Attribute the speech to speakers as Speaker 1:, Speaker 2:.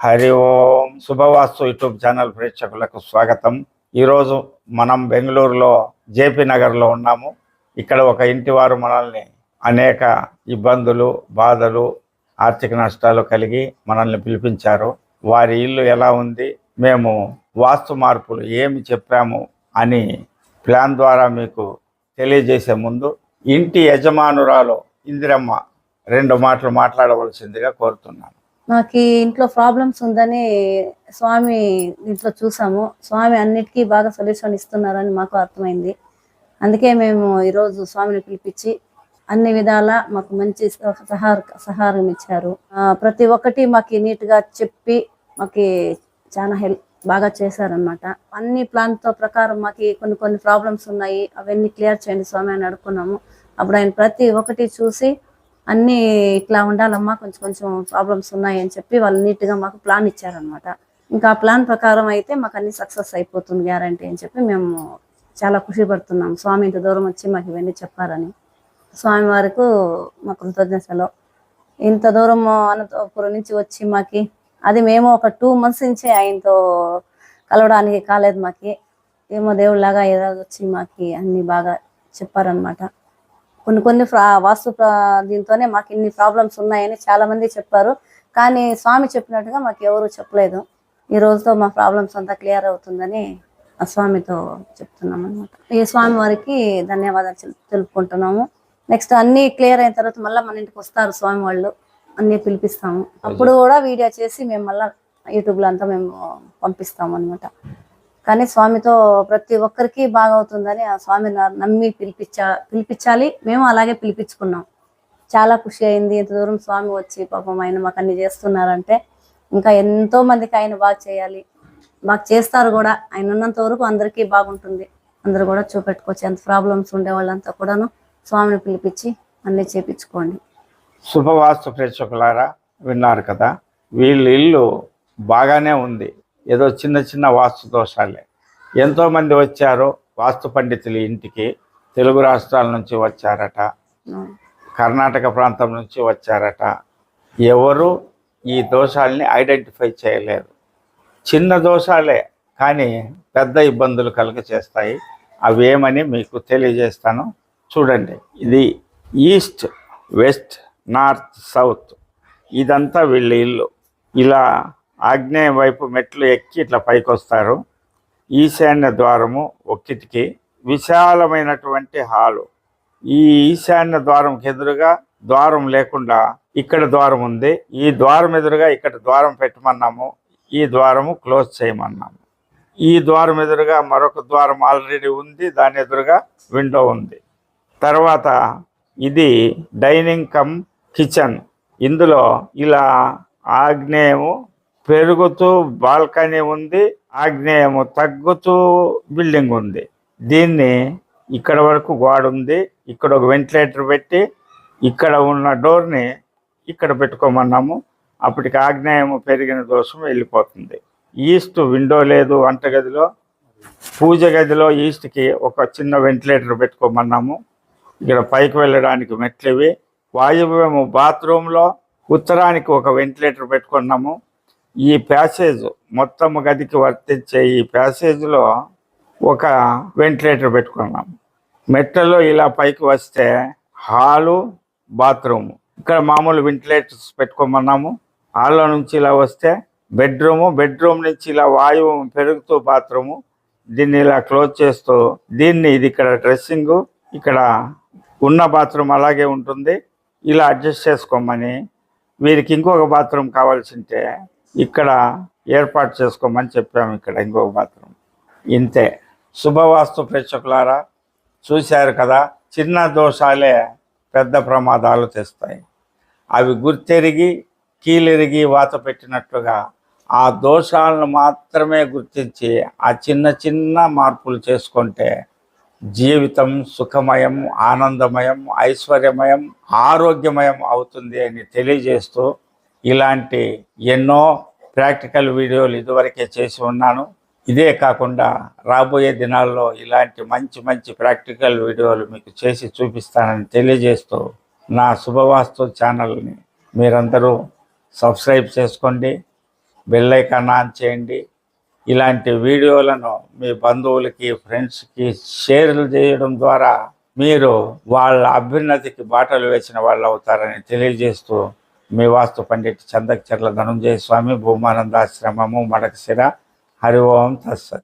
Speaker 1: Hari Om శుభవాస్తు YouTube channel ప్రేక్షకులకు స్వాగతం. ఈరోజు మనం బెంగళూరులో జేపీ నగర్లో ఉన్నాము. ఇక్కడ ఒక ఇంటి వారు మనల్ని అనేక ఇబ్బందులు బాధలు ఆర్థిక నష్టాలు కలిగి మనల్ని పిలిపించారు. వారి ఇల్లు ఎలా ఉంది మేము వాస్తు మార్పులు ఏమి చెప్పాము అని ప్లాన్ ద్వారా మీకు తెలియజేసే ముందు ఇంటి యజమానురాలు ఇందిరమ్మ రెండు మాటలు మాట్లాడవలసిందిగా కోరుతున్నాను.
Speaker 2: మాకు ఇంట్లో ప్రాబ్లమ్స్ ఉందని స్వామి ఇంట్లో చూసాము. స్వామి అన్నిటికీ బాగా సొల్యూషన్ ఇస్తున్నారని మాకు అర్థమైంది. అందుకే మేము ఈరోజు స్వామిని పిలిపించి అన్ని విధాల మాకు మంచి సహార సహారం ఇచ్చారు. ప్రతి ఒక్కటి మాకు నీట్గా చెప్పి మాకు చాలా హెల్ప్ బాగా చేశారనమాట అన్ని ప్లాన్తో ప్రకారం మాకు కొన్ని కొన్ని ప్రాబ్లమ్స్ ఉన్నాయి. అవన్నీ క్లియర్ చేయండి స్వామి అని అడుక్కున్నాము. అప్పుడు ఆయన ప్రతి ఒక్కటి చూసి అన్ని ఇట్లా ఉండాలమ్మా కొంచెం కొంచెం ప్రాబ్లమ్స్ ఉన్నాయి అని చెప్పి వాళ్ళు నీట్గా మాకు ప్లాన్ ఇచ్చారనమాట ఇంకా ఆ ప్లాన్ ప్రకారం అయితే మాకు అన్ని సక్సెస్ అయిపోతుంది గ్యారంటీ అని చెప్పి మేము చాలా ఖుషి పడుతున్నాం. స్వామి ఇంత దూరం వచ్చి మాకు ఇవన్నీ చెప్పారని. స్వామి వారికి మా కృతజ్ఞతలో. ఇంత దూరం అనంతపురం నుంచి వచ్చి మాకి అది మేము ఒక టూ మంత్స్ నుంచి ఆయనతో కలవడానికి కాలేదు మాకి. ఏమో దేవుళ్ళలాగా ఏదో వచ్చి మాకి అన్ని బాగా చెప్పారనమాట కొన్ని కొన్ని వాస్తు దీంతోనే మాకు ఇన్ని ప్రాబ్లమ్స్ ఉన్నాయని చాలా మంది చెప్పారు. కానీ స్వామి చెప్పినట్టుగా మాకు ఎవరు చెప్పలేదు. ఈ రోజుతో మా ప్రాబ్లమ్స్ అంతా క్లియర్ అవుతుందని ఆ స్వామితో చెప్తున్నాం అనమాట ఈ స్వామి వారికి ధన్యవాదాలు తెలు- తెలుపుకుంటున్నాము. నెక్స్ట్ అన్ని క్లియర్ అయిన తర్వాత మళ్ళీ మన ఇంటికి వస్తారు స్వామి వాళ్ళు. అన్ని పిలిపిస్తాము. అప్పుడు కూడా వీడియో చేసి మేము మళ్ళీ యూట్యూబ్లో అంతా మేము పంపిస్తాము అనమాట కానీ స్వామితో ప్రతి ఒక్కరికి బాగా అవుతుందని ఆ స్వామి నమ్మి పిలిపించా పిలిపించాలి. మేము అలాగే పిలిపించుకున్నాం. చాలా ఖుషి అయింది. ఇంత దూరం స్వామి వచ్చి పాపం ఆయన మాకు అన్ని చేస్తున్నారంటే ఇంకా ఎంతో మందికి ఆయన బాగా చేయాలి. బాగా చేస్తారు కూడా. ఆయన ఉన్నంత వరకు అందరికీ బాగుంటుంది. అందరు కూడా చూపెట్టుకోవచ్చు ఎంత ప్రాబ్లమ్స్ ఉండే వాళ్ళంతా కూడాను స్వామిని పిలిపించి అన్ని చేపించుకోండి.
Speaker 1: శుభవాస్తు ప్రేక్షకులారా విన్నారు కదా? వీళ్ళ ఇల్లు బాగానే ఉంది. ఏదో చిన్న చిన్న వాస్తు దోషాలే. ఎంతోమంది వచ్చారు వాస్తు పండితులు ఇంటికి. తెలుగు రాష్ట్రాల నుంచి వచ్చారట. కర్ణాటక ప్రాంతం నుంచి వచ్చారట. ఎవరు ఈ దోషాల్ని ఐడెంటిఫై చేయలేరు. చిన్న దోషాలే కానీ పెద్ద ఇబ్బందులు కలుగ చేస్తాయి అవేమని మీకు తెలియజేస్తాను. చూడండి ఇది ఈస్ట్ వెస్ట్ నార్త్ సౌత్. ఇదంతా వీళ్ళ ఇల్లు. ఇలా ఆగ్నేయం వైపు మెట్లు ఎక్కి ఇట్లా పైకి వస్తారు ఈశాన్య ద్వారము ఒక్కిటికి విశాలమైనటువంటి హాలు. ఈ ఈశాన్య ద్వారంకి ఎదురుగా ద్వారం లేకుండా ఇక్కడ ద్వారం ఉంది. ఈ ద్వారం ఎదురుగా ఇక్కడ ద్వారం పెట్టమన్నాము. ఈ ద్వారము క్లోజ్ చేయమన్నాము. ఈ ద్వారం ఎదురుగా మరొక ద్వారం ఆల్రెడీ ఉంది. దాని ఎదురుగా విండో ఉంది. తర్వాత ఇది డైనింగ్ కమ్ కిచెన్. ఇందులో ఇలా ఆగ్నేయము పెరుగుతూ బాల్కనీ ఉంది ఆగ్నేయము తగ్గుతూ బిల్డింగ్ ఉంది. దీన్ని ఇక్కడ వరకు గోడ ఉంది ఇక్కడ ఒక వెంటిలేటర్ పెట్టి ఇక్కడ ఉన్న డోర్ని ఇక్కడ పెట్టుకోమన్నాము. అప్పటికి ఆగ్నేయము పెరిగిన దోషం వెళ్ళిపోతుంది. ఈస్ట్ విండో లేదు వంటగదిలో పూజ గదిలో ఈస్ట్కి ఒక చిన్న వెంటిలేటర్ పెట్టుకోమన్నాము. ఇక్కడ పైకి వెళ్ళడానికి మెట్లు ఇవి వాయువ్యము బాత్రూంలో ఉత్తరానికి ఒక వెంటిలేటర్ పెట్టుకున్నాము. ఈ ప్యాసేజ్ మొత్తం గదికి వర్తించే ఈ ప్యాసేజ్లో ఒక వెంటిలేటర్ పెట్టుకున్నాము మెట్లలో ఇలా పైకి వస్తే హాలు బాత్రూము. ఇక్కడ మామూలు వెంటిలేటర్స్ పెట్టుకోమన్నాము. హాల్లో నుంచి ఇలా వస్తే బెడ్రూము బెడ్రూమ్ నుంచి ఇలా వాయువు పెరుగుతూ బాత్రూము. దీన్ని ఇలా క్లోజ్ చేస్తూ దీన్ని ఇది ఇక్కడ డ్రెస్సింగ్ ఇక్కడ ఉన్న బాత్రూమ్ అలాగే ఉంటుంది. ఇలా అడ్జస్ట్ చేసుకోమని వీరికి ఇంకొక బాత్రూమ్ కావాల్సి ఉంటే ఇక్కడ ఏర్పాటు చేసుకోమని చెప్పాము ఇక్కడ ఇంకొక మాత్రం. ఇంతే. శుభవాస్తు ప్రేక్షకులారా చూశారు కదా చిన్న దోషాలే పెద్ద ప్రమాదాలు తెస్తాయి. అవి గుర్తెరిగి కీలెరిగి వాత పెట్టినట్లుగా ఆ దోషాలను మాత్రమే గుర్తించి ఆ చిన్న చిన్న మార్పులు చేసుకుంటే జీవితం సుఖమయం ఆనందమయం ఐశ్వర్యమయం ఆరోగ్యమయం అవుతుంది అని తెలియజేస్తూ ఇలాంటి ఎన్నో ప్రాక్టికల్ వీడియోలు ఇదివరకే చేసి ఉన్నాను. ఇదే కాకుండా రాబోయే దినాల్లో ఇలాంటి మంచి మంచి ప్రాక్టికల్ వీడియోలు మీకు చేసి చూపిస్తానని తెలియజేస్తూ నా శుభవాస్తు ఛానల్ని మీరందరూ సబ్స్క్రైబ్ చేసుకోండి బెల్లైకాన్ ఆన్ చేయండి. ఇలాంటి వీడియోలను మీ బంధువులకి ఫ్రెండ్స్కి షేర్లు చేయడం ద్వారా మీరు వాళ్ళ అభ్యున్నతికి బాటలు వేసిన వాళ్ళు అవుతారని తెలియజేస్తూ మీ వాస్తు పండిట్ చందకచర్ల ధనుంజయ స్వామి భూమానందాశ్రమము మడకశిర. హరి ఓం తస్సత్